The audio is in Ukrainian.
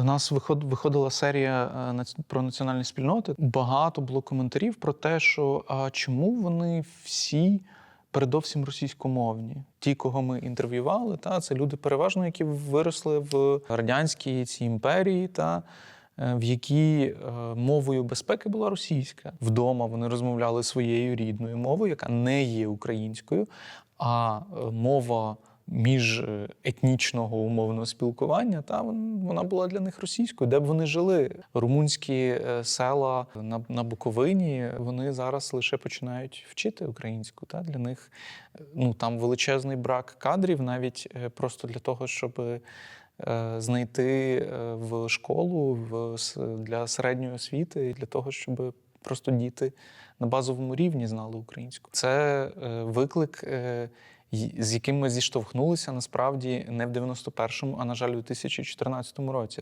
У нас виход- виходила серія е, про національні спільноти. Багато було коментарів про те, що а чому вони всі передовсім російськомовні. Ті, кого ми інтерв'ювали, та це люди переважно, які виросли в радянській цій імперії, та е, в якій е, мовою безпеки була російська. Вдома вони розмовляли своєю рідною мовою, яка не є українською, а мова міжетнічного умовного спілкування, та вона була для них російською, де б вони жили. Румунські е, села на, Буковині вони зараз лише починають вчити українську. Та для них е, ну там величезний брак кадрів, навіть е, просто для того, щоб е, знайти е, в школу в для середньої освіти, для того, щоб просто діти на базовому рівні знали українську. Це е, виклик. З яким ми зіштовхнулися насправді не в 91-му, а на жаль, у 2014 році.